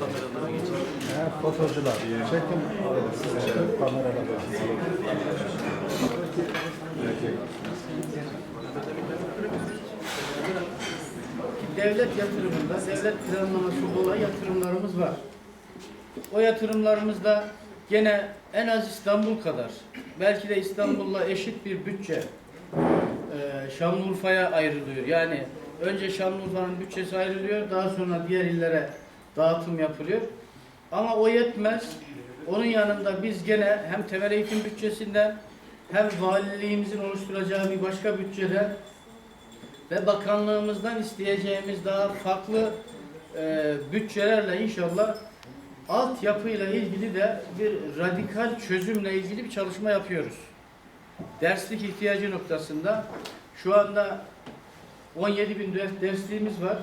Ha, fotocular. Çekin. Çekin. Kamerada devlet yatırımında, devlet planlaması olan yatırımlarımız var. O yatırımlarımızda gene en az İstanbul kadar, belki de İstanbul'la eşit bir bütçe e, Şanlıurfa'ya ayrılıyor. Yani önce Şanlıurfa'nın bütçesi ayrılıyor, daha sonra diğer illere dağıtım yapılıyor. Ama o yetmez. Onun yanında biz gene hem temel eğitim bütçesinden hem valiliğimizin oluşturacağı bir başka bütçeden ve bakanlığımızdan isteyeceğimiz daha farklı e, bütçelerle inşallah altyapıyla ilgili de bir radikal çözümle ilgili bir çalışma yapıyoruz. Derslik ihtiyacı noktasında şu anda 17 bin ders- dersliğimiz var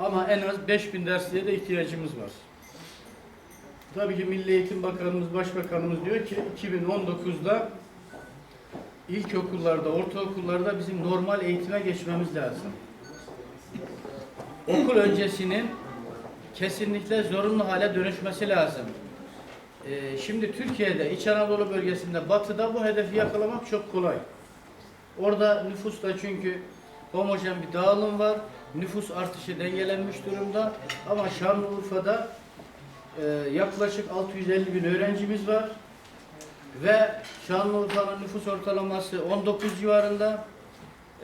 ama en az 5 bin dersliğe de ihtiyacımız var. Tabii ki Milli Eğitim Bakanımız, Başbakanımız diyor ki 2019'da ilkokullarda, ortaokullarda bizim normal eğitime geçmemiz lazım. Okul öncesinin kesinlikle zorunlu hale dönüşmesi lazım. Ee, şimdi Türkiye'de, İç Anadolu bölgesinde, batıda bu hedefi yakalamak çok kolay. Orada nüfusta çünkü homojen bir dağılım var. Nüfus artışı dengelenmiş durumda. Ama Şanlıurfa'da e, yaklaşık 650 bin öğrencimiz var ve Şanlıurfa'nın nüfus ortalaması 19 civarında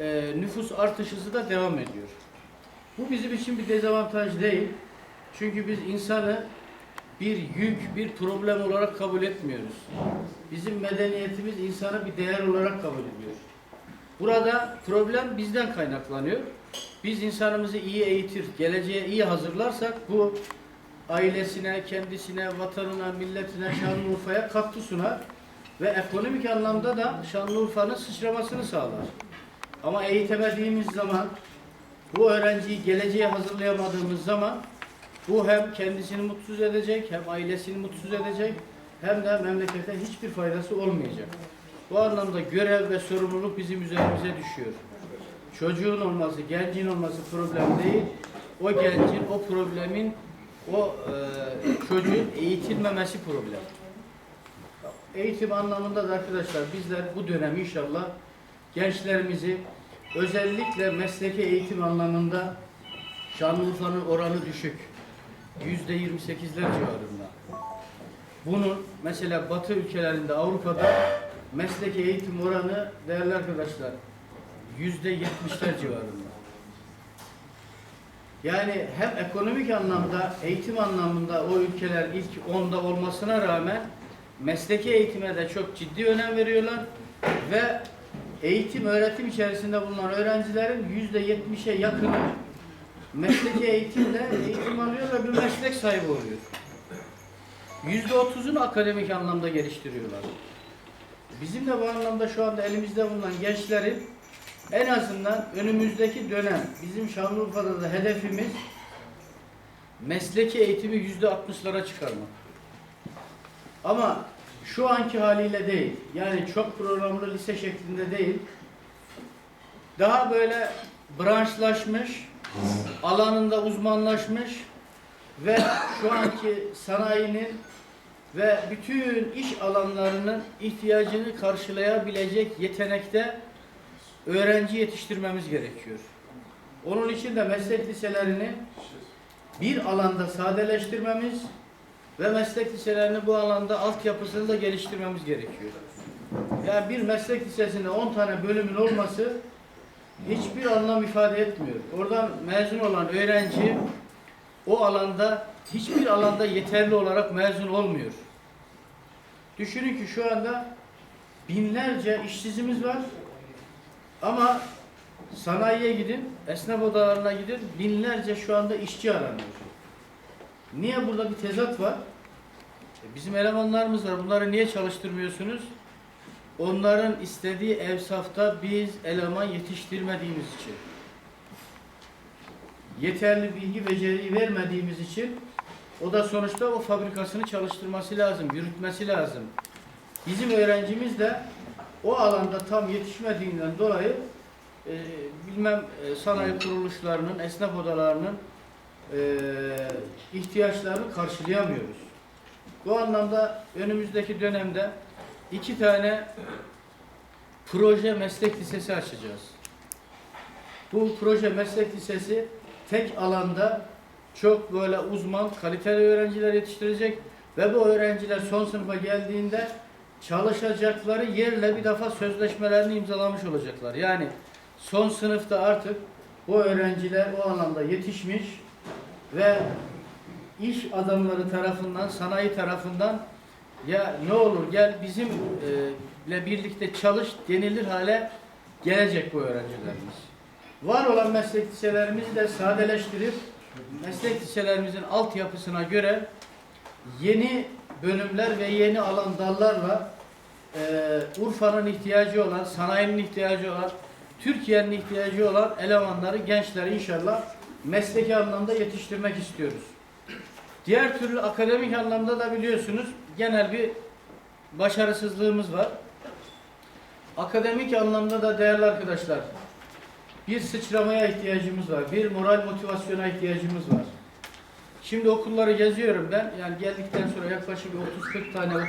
e, nüfus artış hızı da devam ediyor. Bu bizim için bir dezavantaj değil. Çünkü biz insanı bir yük, bir problem olarak kabul etmiyoruz. Bizim medeniyetimiz insanı bir değer olarak kabul ediyor. Burada problem bizden kaynaklanıyor. Biz insanımızı iyi eğitir, geleceğe iyi hazırlarsak bu ailesine, kendisine, vatanına, milletine, Şanlıurfa'ya katkı sunar ve ekonomik anlamda da Şanlıurfa'nın sıçramasını sağlar. Ama eğitemediğimiz zaman, bu öğrenciyi geleceğe hazırlayamadığımız zaman bu hem kendisini mutsuz edecek, hem ailesini mutsuz edecek, hem de memlekete hiçbir faydası olmayacak. Bu anlamda görev ve sorumluluk bizim üzerimize düşüyor. Çocuğun olması, gencin olması problem değil. O gencin, o problemin, o e, çocuğun eğitilmemesi problem. Eğitim anlamında da arkadaşlar bizler bu dönem inşallah gençlerimizi özellikle mesleki eğitim anlamında Şanlıurfa'nın oranı düşük. Yüzde 28'ler civarında. Bunun mesela Batı ülkelerinde Avrupa'da mesleki eğitim oranı değerli arkadaşlar yüzde 70'ler civarında. Yani hem ekonomik anlamda, eğitim anlamında o ülkeler ilk onda olmasına rağmen mesleki eğitime de çok ciddi önem veriyorlar ve eğitim, öğretim içerisinde bulunan öğrencilerin yüzde yetmişe yakını mesleki eğitimle eğitim alıyor ve bir meslek sahibi oluyor. Yüzde otuzunu akademik anlamda geliştiriyorlar. Bizim de bu anlamda şu anda elimizde bulunan gençlerin en azından önümüzdeki dönem bizim Şanlıurfa'da da hedefimiz mesleki eğitimi yüzde altmışlara çıkarmak. Ama şu anki haliyle değil. Yani çok programlı lise şeklinde değil. Daha böyle branşlaşmış, alanında uzmanlaşmış ve şu anki sanayinin ve bütün iş alanlarının ihtiyacını karşılayabilecek yetenekte öğrenci yetiştirmemiz gerekiyor. Onun için de meslek liselerini bir alanda sadeleştirmemiz ve meslek liselerini bu alanda altyapısını da geliştirmemiz gerekiyor. Yani bir meslek lisesinde 10 tane bölümün olması hiçbir anlam ifade etmiyor. Oradan mezun olan öğrenci o alanda hiçbir alanda yeterli olarak mezun olmuyor. Düşünün ki şu anda binlerce işsizimiz var ama sanayiye gidin, esnaf odalarına gidin, binlerce şu anda işçi aranıyor. Niye burada bir tezat var? E, Bizim elemanlarımız var. Bunları niye çalıştırmıyorsunuz? Onların istediği evsafta biz eleman yetiştirmediğimiz için. Yeterli bilgi beceriyi vermediğimiz için o da sonuçta o fabrikasını çalıştırması lazım, yürütmesi lazım. Bizim öğrencimiz de o alanda tam yetişmediğinden dolayı e, bilmem e, sanayi kuruluşlarının, esnaf odalarının e, ihtiyaçlarını karşılayamıyoruz. Bu anlamda önümüzdeki dönemde iki tane proje meslek lisesi açacağız. Bu proje meslek lisesi tek alanda çok böyle uzman, kaliteli öğrenciler yetiştirecek ve bu öğrenciler son sınıfa geldiğinde çalışacakları yerle bir defa sözleşmelerini imzalamış olacaklar. Yani son sınıfta artık bu öğrenciler o alanda yetişmiş ve iş adamları tarafından, sanayi tarafından ya ne olur gel bizimle birlikte çalış denilir hale gelecek bu öğrencilerimiz. Var olan meslek liselerimizi de sadeleştirip meslek liselerimizin altyapısına göre yeni bölümler ve yeni alan dallarla e, Urfa'nın ihtiyacı olan, sanayinin ihtiyacı olan, Türkiye'nin ihtiyacı olan elemanları, gençleri inşallah mesleki anlamda yetiştirmek istiyoruz. Diğer türlü akademik anlamda da biliyorsunuz genel bir başarısızlığımız var. Akademik anlamda da değerli arkadaşlar bir sıçramaya ihtiyacımız var. Bir moral motivasyona ihtiyacımız var. Şimdi okulları geziyorum ben. Yani geldikten sonra yaklaşık bir 30-40 tane okul